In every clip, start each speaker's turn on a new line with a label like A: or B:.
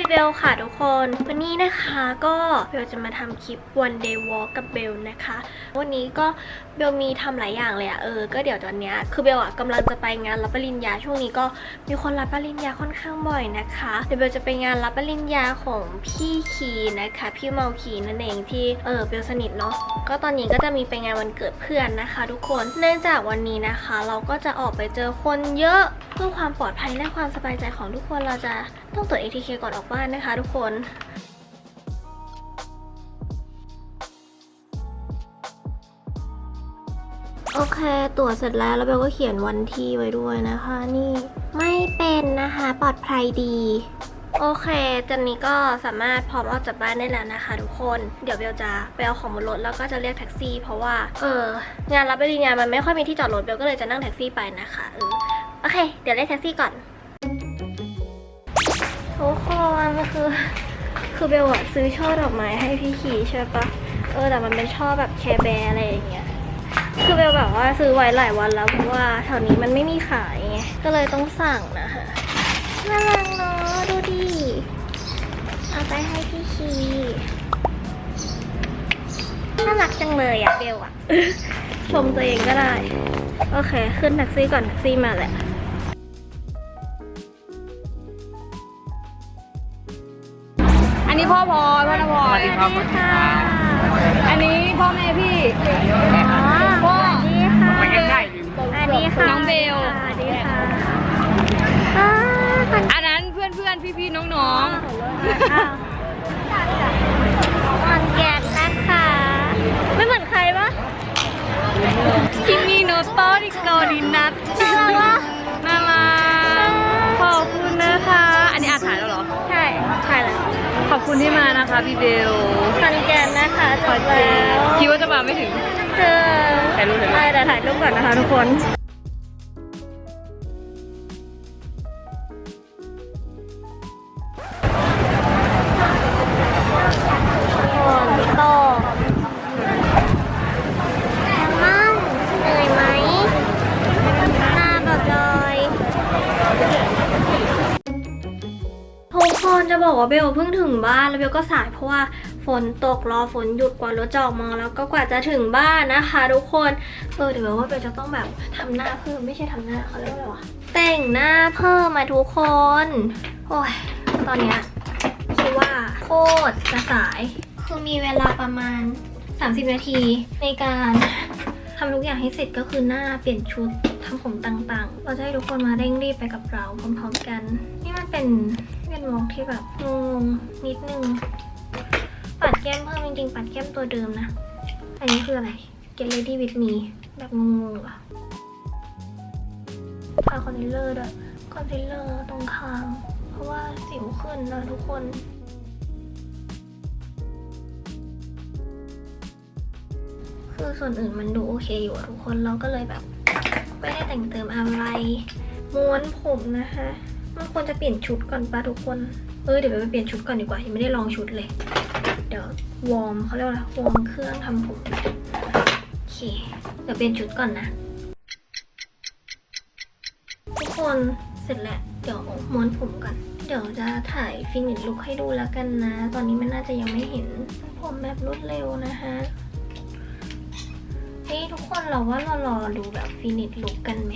A: บิเบลค่ะทุกคน วันนี้นะคะก็เบลจะมาทำคลิป one day walk กับเบลนะคะ วันนี้ก็เบลมีทำหลายอย่างเลยอะเออ ก็เดี๋ยวตอนเนี้ยคือเบลอะกำลังจะไปงานรับปริญญา ช่วงนี้ก็มีคนรับปริญญาค่อนข้างบ่อยนะคะ เดี๋ยวเบลจะไปงานรับปริญญาของพี่คีนะคะ พี่เมาคีนั่นเองที่เออเบลสนิทเนาะ ก็ตอนนี้ก็จะมีไปงานวันเกิดเพื่อนนะคะ ทุกคน เนื่องจากวันนี้นะคะ เราก็จะออกไปเจอคนเยอะเพื่อความปลอดภัยและความสบายใจของทุกคนเราจะต้องตรวจ ATK ก่อนออกบ้านนะคะทุกคนโอเค ตรวจเสร็จแล้วแล้วเบลก็เขียนวันที่ไว้ด้วยนะคะ นี่ไม่เป็นนะคะ ปลอดภัยดี โอเคตอนนี้ก็สามารถพร้อมออกจากบ้านได้แล้วนะคะ ทุกคน เดี๋ยวเบลจะไปเอาของบนรถแล้วก็จะเรียกแท็กซี่ เพราะว่า เออ งานรับปริญญามันไม่ค่อยมีที่จอดรถเบลก็เลยจะนั่งแท็กซี่ไปนะคะเออโอเค เดี๋ยวเรียกแท็กซี่ก่อน ทุกคนคือ คือเบลอะซื้อช่อดอกไม้ให้พี่ขี่ใช่ปะเออแต่มันเป็นช่อแบบแคร์แบร์อะไรอย่างเงี้ยคือเบลแบบว่าซื้อไว้หลายวันแล้วเพราะว่าแถวนี้มันไม่มีขายไงก็เลยต้องสั่งนะคะน่ารักเนาะดูดิเอาไปให้พี่คีน่ารักจังเลยอะเบลอะชมตัวเองก็ได้ โอเค ขึ้นแท็กซี่ก่อนแท็กซี่มาแหละ
B: อันนี้พ่อพลอยพ่อนพล
C: ส
B: อ
C: วั
B: ย
C: สดีครับ
A: ค่ะ
B: อันนี้พ่อแม่พี่
A: อ๋อ
B: พ่อ
A: สวัสดีค่ะ
C: ไปใกล้ๆดิ
A: สวัสดีค่ะ
B: น้องเบล
A: สวัสดีค่ะอ่าขวัญ
B: อันนั้นเพื่อนเพื่อนพี่พี่ๆน้องน้อง
A: อ้าวอ่อนแกนนะคะ ไม่เหมือนใครปะ
B: ๆคิมิโนโตะริโกรินัท คุณที่มานะคะพี่เบล
A: ขอนแกนนะคะจบแล้ว
B: คิดว่าจะมาไม่ถึง
A: เจอ
B: ถ่ายรูปเลยไหม
A: ได้แต่ถ่ายรูปก่อนนะคะทุกคน บอกว่าเบลเพิ่งถึงบ้านแล้วเบลก็สายเพราะว่าฝนตกรอฝนหยุดกว่ารถจะออกมาแล้วก็กว่าจะถึงบ้านนะคะทุกคนเออเดี๋ยวว่าเบลจะต้องแบบทำหน้าเพิ่มไม่ใช่ทำหน้าเขาเรียกว่าไรวะแต่งหน้าเพิ่มมาทุกคนโอ้ยตอนเนี้ยคิดว่าโคตรจะสาย คือมีเวลาประมาณ 30 นาทีในการทำทุกอย่างให้เสร็จก็คือหน้าเปลี่ยนชุดทำผมต่างๆ เราจะให้ทุกคนมาเร่งรีบไปกับเราพร้อมๆกัน นี่มันเป็น เป็นวอล์กที่แบบงงนิดนึง ปัดแก้มเพิ่มจริงๆ ปัดแก้มตัวเดิมนะ อันนี้คืออะไร Get ready with me แบบงงๆอะทาคอนซีลเลอร์ด้วยคอนซีลเลอร์ตรงคาง เพราะว่าสิวขึ้นนะทุกคนคือส่วนอื่นมันดูโอเคอยู่อะทุกคนเราก็เลยแบบ ไม่ได้แต่งเติมอะไร ม้วนผมนะคะ ควรจะเปลี่ยนชุดก่อนปะทุกคน เออเดี๋ยวไปเปลี่ยนชุดก่อนดีกว่ายังไม่ได้ลองชุดเลย เดี๋ยววอร์มเขาเรียกว่าวอร์มเครื่องทำผมโอเคเดี๋ยวเปลี่ยนชุดก่อนนะ ทุกคนเสร็จแล้วเดี๋ยวม้วนผมก่อนเดี๋ยวจะถ่ายฟินิชลุคให้ดูแล้วกันนะ ตอนนี้มันน่าจะยังไม่เห็นผมแบบรวดเร็วนะคะเฮ้ยทุกคนเราว่าเรารอดูแบบฟินิชลุคกันไหม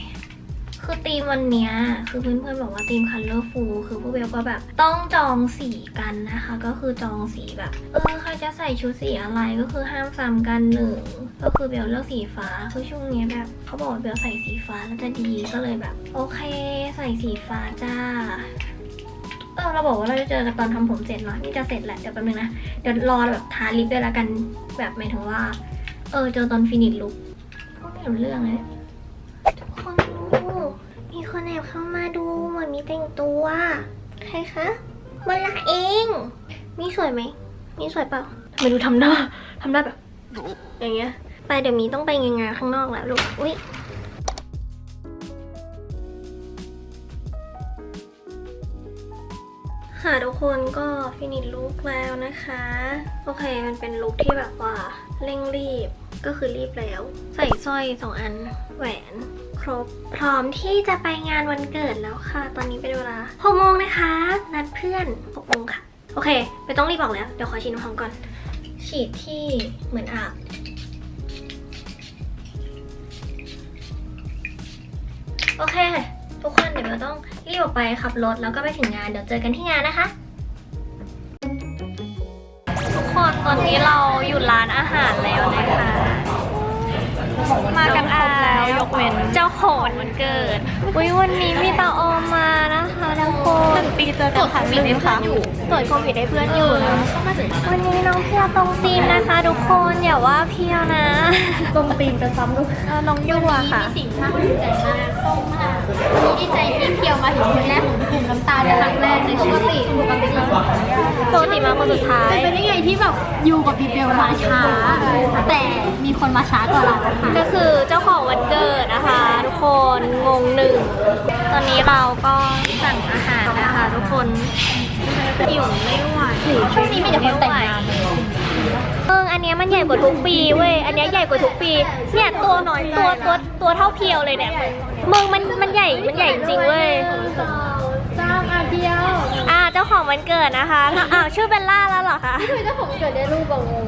A: คือธีมวันเนี้ยคือเพื่อนๆบอกว่าธีม colorful คือพวกเบลก็แบบต้องจองสีกันนะคะ ก็คือจองสีแบบ เออใครจะใส่ชุดสีอะไรก็คือห้ามซ้ำกันหนึ่งก็คือเบลเลือกสีฟ้าคือช่วงนี้แบบเขาบอกเบลใส่สีฟ้าแล้วจะดีก็เลยแบบ โอเค ใส่สีฟ้าจ้าเออเราบอกว่าเราจะเจอกันตอนทำผมเสร็จเนาะนี่จะเสร็จแหละเดี๋ยวแป๊บนึงนะเดี๋ยวรอแบบทาลิปด้วยละกันแบบหมายถึงว่า เออเจอตอนฟินิชลุคพูดไม่รู้เรื่องเลย ทุกคนดูมีคนแอ บเข้ามาดูเหมือนมีแต่งตัว ใครคะเวลาเอง มีสวยไหม มีสวยเปล่าทำไมดูทำหน้าทำหน้าแบบ อย่างเงี้ย ไปเดี๋ยวมีต้องไปงานๆข้างนอกแล้วลูก อุ้ยค่ะทุกคนก็ฟินิชลุคแล้วนะคะ โอเคมันเป็นลุคที่แบบว่าเร่งรีบก็คือรีบแล้ว ใส่สร้อยสองอัน แหวน ครบ พร้อมที่จะไปงานวันเกิดแล้วค่ะ ตอนนี้เป็นเวลาหกโมงนะคะ นัดเพื่อนหกโมงค่ะ โอเค ไม่ต้องรีบบอกแล้ว เดี๋ยวขอฉีดน้ำหอมก่อน ฉีดที่เหมือนอาบโอเค ทุกคนเดี๋ยวเราต้องรีบออกไปขับรถแล้วก็ไปถึงงานเดี๋ยวเจอกันที่งานนะคะ ทุกคนตอนนี้เราอยู่ร้านอาหารแล้วนะคะ มากันครบ แล้วยกเว้นเจ้าของวันเกิด อุ้ยวันนี้มีตาออมมานะคะทุกคนหนึ่งปีเจอกันครั้งหนึ่งค่ะตรวจโควิดให้เพื่อนอยู่นะวันนี้น้องเพียวตรงตีมนะคะทุกคนอย่าว่าเพียวนะ
B: ตรงตีนจะซ้ำลูก
A: เออน้องยั่วค่ะ
C: มีสิ่งที่ภูมิใจมากส้มมากวันนี้ดีใจที่เพียวมาถึงคนแรกของกลุ่มน้ำตาลเป็นครั้งแรกในชีวิตปกติปกติแล้ว
A: ปกติมาคนสุดท้าย
C: เป็นได้ไงที่ แบบอยู่กับพี่เพียวมาช้า แต่มีคนมาช้ากว่าเราค่ะ
A: ก็คือเจ้าของวันเกิดนะคะ ทุกคนงงหนึ่ง ตอนนี้เราก็สั่งอาหารนะคะ ทุกคนหิวไม่ไหว
C: ช่วงนี้มีแต่คนแต่งงาน
A: เอออันเนี้ยมันใหญ่กว่าทุกปีเว้ย อันเนี้ยใหญ่กว่าทุกปี เนี่ยตัวน้อยตัวตัวตัวเท่าเพียวเลยเนี่ย มึงมันมันใหญ่ มันใหญ่จริงเว้ย
C: เจ้าอาเดียว
A: อ่าเจ้าของวันเกิดนะคะอ้าวชื่อเบลล่าแล้วเหรอคะ
C: คือเจ้าของเกิดได้รูปบางงง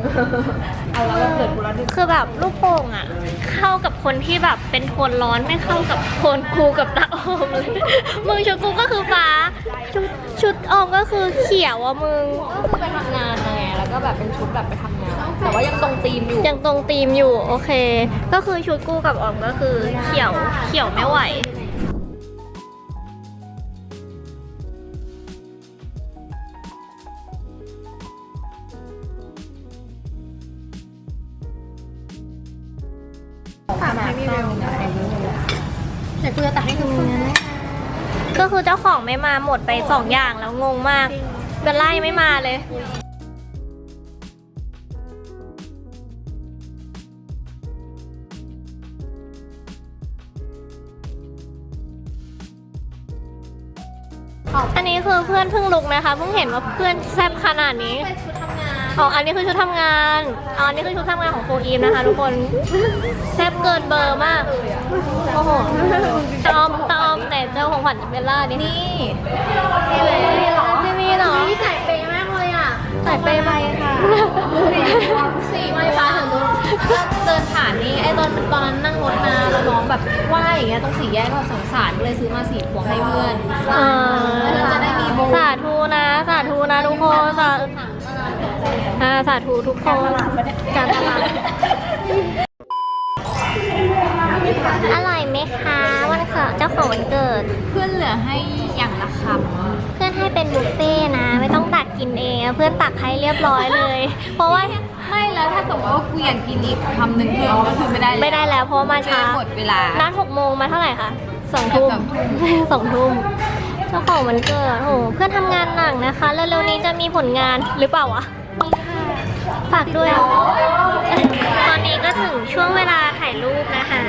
B: เอาแล้ววันเกิดกูแล้วดิ
A: คือแบบลูกโป่งอะ เข้ากับคนที่แบบเป็นโทนร้อนไม่เข้ากับโทนกูกับตาออมเลยมึงชุดกูก็คือฟ้า ชุดชุดออมก็คือเขียวอะมึง
B: ก็คือไปทำงานไงแล้วก็แบบเป็นชุดแบบไปทำงาน แต่ว่ายังตรงตีมอยู่
A: ยังตรงธีมอยู่โอเค ก็คือชุดกูกับออมก็คือเขียวเขียวไม่ไหว
B: ถามให้พี่เบลเดี๋
C: ยวกูจะตัดให้ดู
A: ก็คือเจ้าของไม่มาหมดไปสองอย่างแล้วงงมากเบลล่ายังไม่มาเลยอันนี้คือเพื่อนเพิ่งลุกนะคะเพิ่งเห็นว่าเพื่อนแซ่บขนาดนี้
C: เป็นชุดท
A: อ๋ออันนี้คือชุดทำงานอ๋ออันนี้คือชุดทำงานของโฟอีฟนะคะทุกคนแซ่บเกินเบอร์มากโอ้โหตอมตอมแต่เจ้าของขวัญจะเป็นล่านี่นี่นี่เลยจะมีเหรอ
C: นี่ใส่เปย์มากเลยอะ
A: ใส่ไปไหมค่ะ
C: สี่ไม้ฟ้าถึงนู้นเดินผ่านนี่ไอ้ตอนตอนนั้นนั่งรถมาแล้วน้องแบบไหว้อย่างเงี้ยตรงสี่แยกก็สงสารก็เลยซื้อมาสี่พวงให้เพื่อน
A: อ่า
C: จะได้มีบุญ
A: สาธุนะ สาธุนะทุกคนสา อ่าสาธุทุกคนการตลาดอร่อยไหมคะวันเกิดเจ้าของวันเกิด
C: เพื่อนเหลือให้อย่างละค
A: เพื่อนให้เป็นบุฟเฟ่ต์นะ ไม่ต้องตักกินเองเพื่อนตักให้เรียบร้อยเลย เพราะว่าำ
C: ไม่แล้วถ้าสมมติว่ากูอยากกินอีกคำหนึ่งเพิ่มก็คือไม่ได้
A: ไม่ได้แล้วเพราะว่ามาช้า
C: หมดเวลา
A: นัดหกโมงมาเท่าไหร่คะสองทุ่มสองทุ่มเจ้าของวันเกิดโอ้โหเพื่อนทำงานหนักนะคะ แล้วเร็วๆนี้จะมีผลงานหรือเปล่าวะ ฝากด้วย ตอนนี้ก็ถึงช่วงเวลาถ่ายรูปนะคะ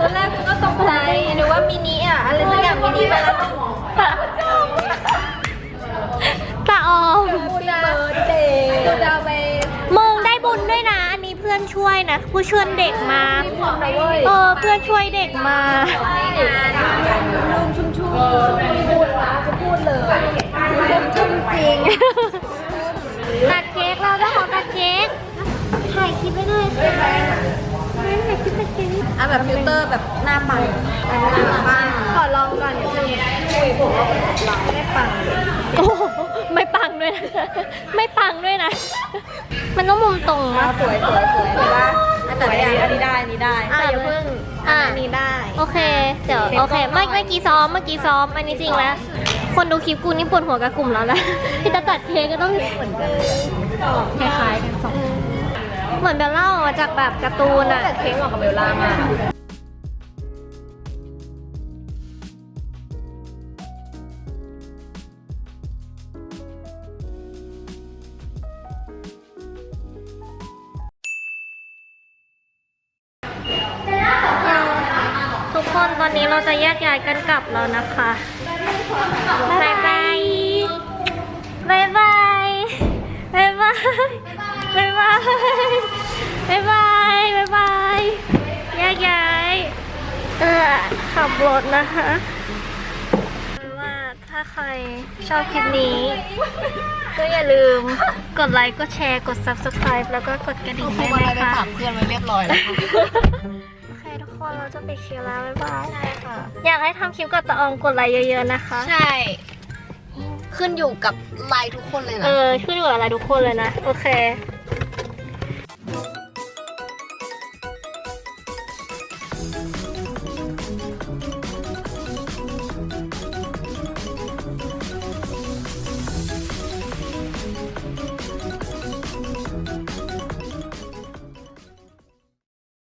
B: ตอ
A: น
C: แรก
A: มัก็
C: ต
A: กใจห
C: รือ
A: ว่า
C: มินิอะ อะไรสักอย่างมินิมาแล้ว
A: ตาตาออม
C: บูนาเดย์าจะไมึ
A: งได้บุญด้วยนะ อันนี้เพื่อนช่วยนะ ผู้ช่วยเด็กมา
C: เอ
A: อ เพื่อนช่วยเด็กมา
C: ลืมชุ่มชุ่มพูดนะพูดเลยลุงชุ่ม
A: จริงตัดเค้กเราจะขอตัดเค้กถ่ายคลิปไว้ด้วยค่ะ
C: อะแบบฟิลเตอร์แบบหน้าปังหน้าปังขอลองก่อนเดี๋ยวจะคุยผมว่าไม่ได้ปังเลย
A: โอ้โหไม่ปังด้วยนะไม่ปังด้วยนะ มันต้องมุมตรงนะ
C: สวยสวยสวยเห็นปะแต่อันนี้อันนี้ได้อันนี้ได้
A: อะอย่าเพิ่ง
C: อันนี้ได้
A: โอเค เดี๋ยว
C: เดี๋ยว
A: โอเค
C: กล้
A: เมื่
C: องหน่อย
A: อเมื่อกี้ซ้อมเมื่อกี้ซ้อมอันนี้จริงแล้ว คนดูคลิปกูนี่ปวดหัวกับกลุ่มแล้วนะที่จะตัดเค้กก็ต้อง
C: เหมือนกันคล้ายๆกันสอง
A: เหมือนเบลเล่าออกมาจากแบบการ์ตูนอะ
C: แต่เค้กเหมาะกับเบลล่ามาก
A: ทุกคนตอนนี้เราจะแยกย้ายกันกลับแล้วนะคะบายบายบายบายบายบาย บายบายบายบายบายบายแยกย้ายเออขับรถนะคะว่าถ้าใครชอบคลิปนี้ ก็อย่าลืมกดไลค์กดแชร์กด subscribe แล้วก็กดกระดิ่ง
C: พว
A: ให้
C: กอะไร
A: นะ
C: ไป
A: คะ
C: ฝากเพื่อนไว้เรียบร้อยแล้วค่ะ
A: โอเคทุกคนเราจะไปเคลียร์แล้วบ๊ายบาย
C: ใช่ค่ะ
A: อยากให้ทำคลิปกับตะอองกดไลค์เยอะๆนะคะ
C: ใช่ ขึ้นอยู่กับไลน์ทุกคนเลย
A: เอ
C: นะ
A: อขึ้นอยู่กับอะไรทุกคนเลยนะ โอเค